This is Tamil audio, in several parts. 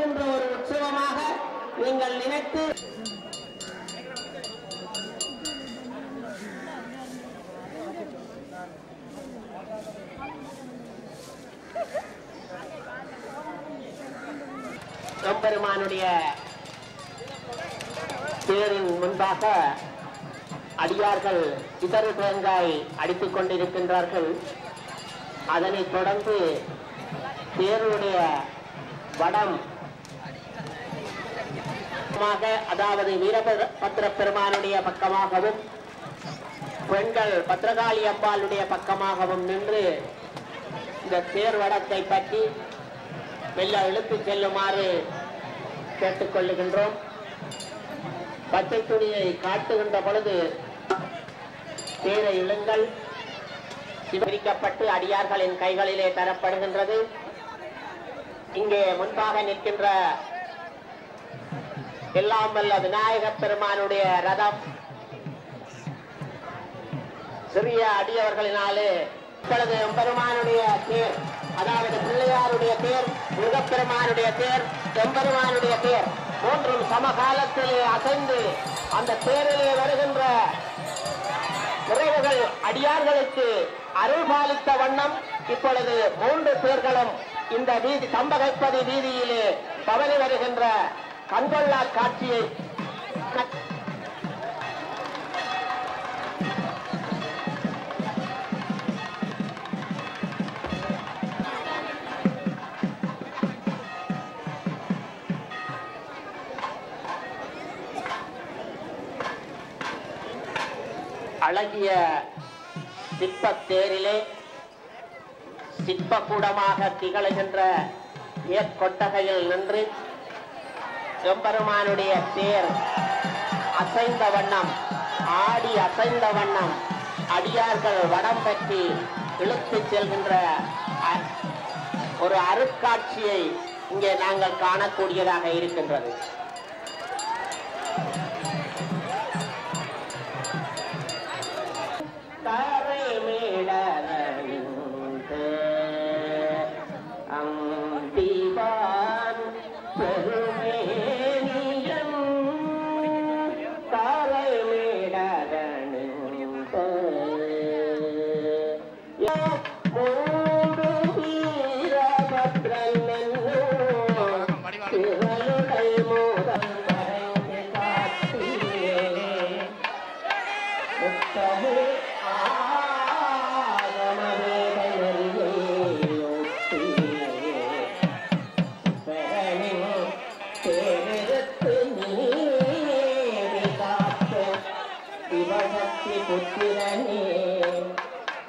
அருள் ஒரு உற்சவமாக நீங்கள் நினைத்து எம்பெருமானுடைய தேரின் முன்பாக அடியார்கள் இதரு தேங்காய் அடித்துக் கொண்டிருக்கின்றார்கள். அதனைத் தொடர்ந்து தேருடைய வடம் பக்கமாக, அதாவது வீரபத்திர பெருமானுடைய பக்கமாகவும் பெண்கள் பத்திரகாளி அம்பாளுடைய பக்கமாகவும் நின்று இந்த தேர்வடத்தை பற்றி மெல்ல இழுத்து செல்லுமாறு கேட்டுக்கொள்ளுகின்றோம் பச்சை துணியை காட்டுகின்ற பொழுது தேரை இழுங்கள். சிவரிக்கப்பட்டு அடியார்களின் கைகளிலே தரப்படுகின்றது. இங்கே முன்பாக நிற்கின்ற எல்லாம் வல்ல விநாயக பெருமானுடைய ரதம். சிறிய அடியவர்களினாலே இப்பொழுது பெருமானுடைய தேர் அதாவது பிள்ளையாருடைய தேர் முருகப்பெருமானுடைய தேர் செம்பெருமானுடைய தேர் மூன்றும் சமகாலத்திலே அசைந்து அந்த தேரிலே வருகின்ற உறவுகள் அடியார்களுக்கு அருள்பாலித்த வண்ணம் இப்பொழுது மூன்று பேர்களும் இந்த வீதி கம்பகைப்பதி வீதியிலே பவனி வருகின்ற கண்கொள்ளா காட்சியை அழகிய சிற்பத்தேரிலே சிற்பக்கூடமாக திகழுகின்ற ஏற்கொட்டகையில் நின்று எம்பெருமானுடைய தேர் அசைந்த வண்ணம் ஆடி அசைந்த வண்ணம் அடியார்கள் வடம் பற்றி இழுத்து செல்கின்ற அ- ஒரு அருட்காட்சியை இங்கே நாங்கள் காணக்கூடியதாக இருக்கின்றது.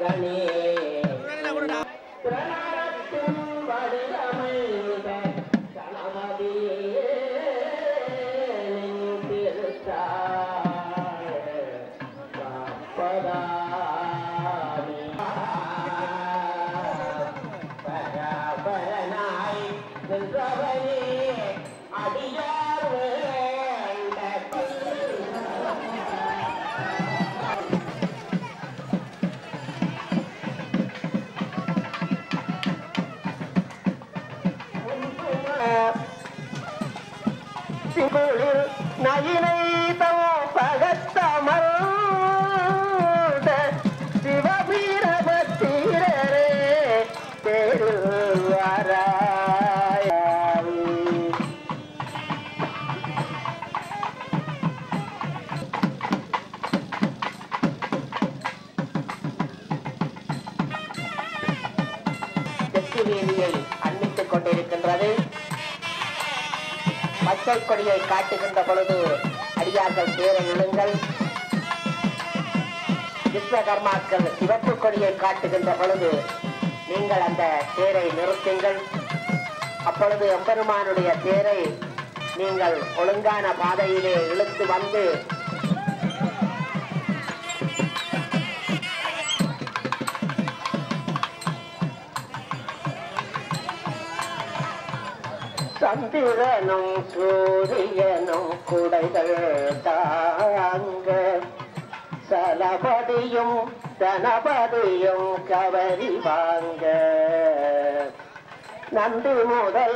ಗಣೇ தேருவராய் அன்னித்துக் கொண்டிருக்கின்றது. பச்சை கொடியை காட்டுகின்ற பொழுது அடியார்கள் பேர இழுங்கள் விஸ்வகர்மாக்கள் சிவப்பு கொடியை காட்டுகின்ற பொழுது நீங்கள் அந்த தேரை நிறுத்துங்கள். அப்பொழுது எம்பெருமானுடைய தேரை நீங்கள் ஒழுங்கான பாதையிலே இழுத்து வந்து சந்திரனும் சூரியனும் குடைகள் தாங்க. சலபதியும் தனபதியும் கவரி வாங்க. நன்றி முதல்.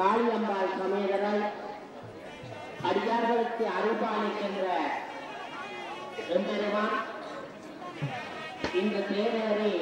காளியம்பாள் சமேதராய் அடியார்களுக்கு அருள்பாலிக்கின்ற எம்பெருமான் இந்த தேவரை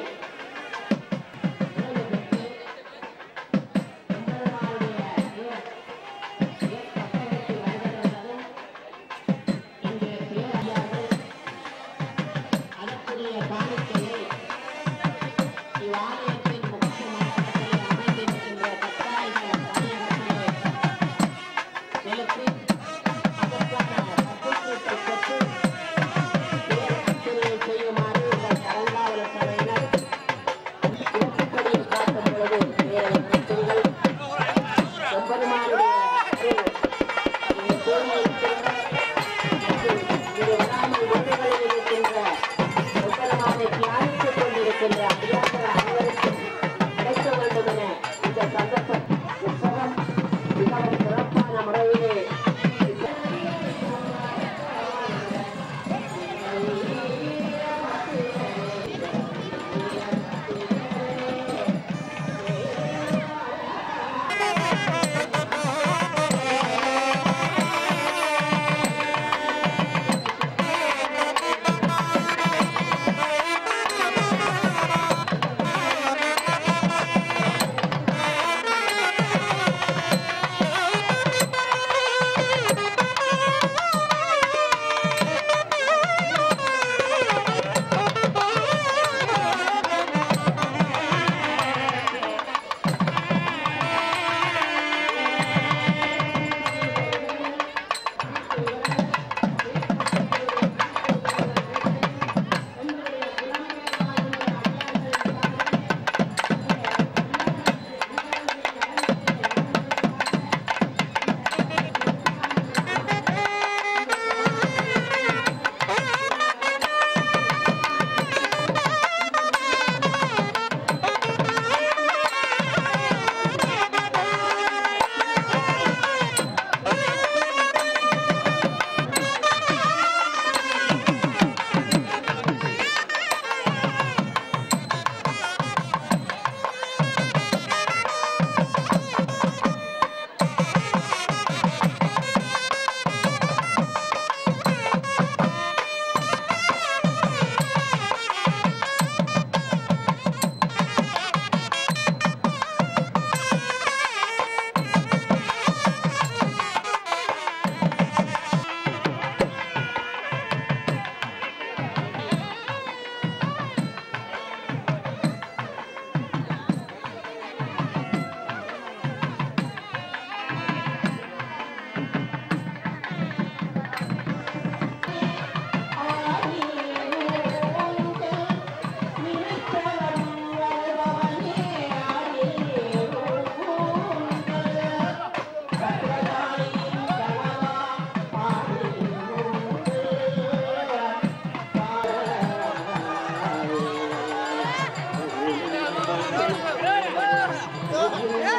¡Aurora, Aurora!